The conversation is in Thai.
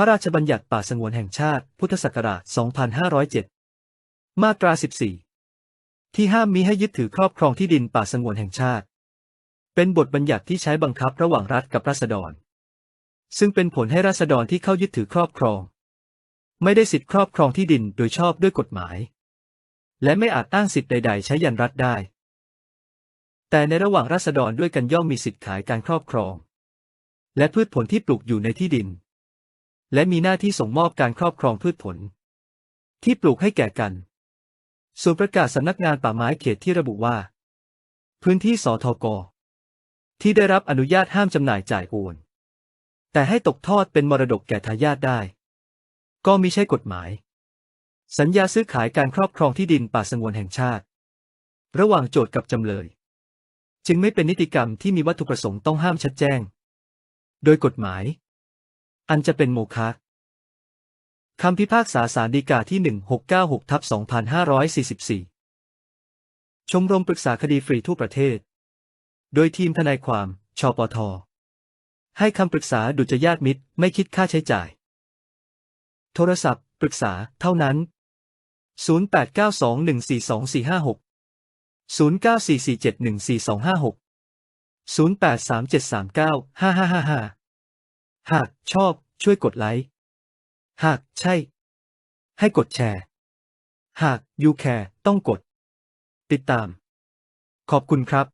พระราชบัญญัติป่าสงวนแห่งชาติ พุทธศักราช 2507 มาตรา 14 ที่ห้ามมิให้ยึดถือครอบครองที่ดินป่าสงวนแห่งชาติ เป็นบทบัญญัติที่ใช้บังคับระหว่างรัฐกับราษฎร ซึ่งเป็นผลให้ราษฎรที่เข้ายึดถือครอบครอง ไม่ได้สิทธิครอบครองที่ดินโดยชอบด้วยกฎหมาย และไม่อาจอ้างสิทธิใด ๆ ใช้ยันรัฐได้ แต่ในระหว่างราษฎรด้วยกันย่อมมีสิทธิขายการครอบครอง และพืชผลที่ปลูกอยู่ในที่ดิน และมีหน้าที่ส่งมอบการครอบครองพืชผล ที่ปลูกให้แก่กัน ส่วนประกาศสำนักงานป่าไม้เขตที่ระบุว่า พื้นที่สทก ที่ได้รับอนุญาตห้ามจำหน่ายจ่ายโอนแต่ให้ตกทอดเป็นมรดกแก่ทายาทได้ ก็มิใช่กฎหมาย สัญญาซื้อขายการครอบครองที่ดินป่าสงวนแห่งชาติ ระหว่างโจทก์กับจำเลย จึงไม่เป็นนิติกรรมที่มีวัตถุประสงค์ต้องห้ามชัดแจ้ง โดยกฎหมาย อันจะเป็นโมฆะคำพิพากษาสารดีกาที่ 1696ทับ2544 ชมรมปรึกษาคดีฟรีทั่วประเทศ โดยทีมทนายความ ชปท ให้คำปรึกษาดุจยาติมิตร ไม่คิดค่าใช้จ่าย โทรศัพท์ ปรึกษา เท่านั้น 0892142456 0944714256 0837395555 หากชอบช่วยกดไลค์ หากใช่ ให้กดแชร์ หากยูแคร์ต้องกด ติดตาม ขอบคุณครับ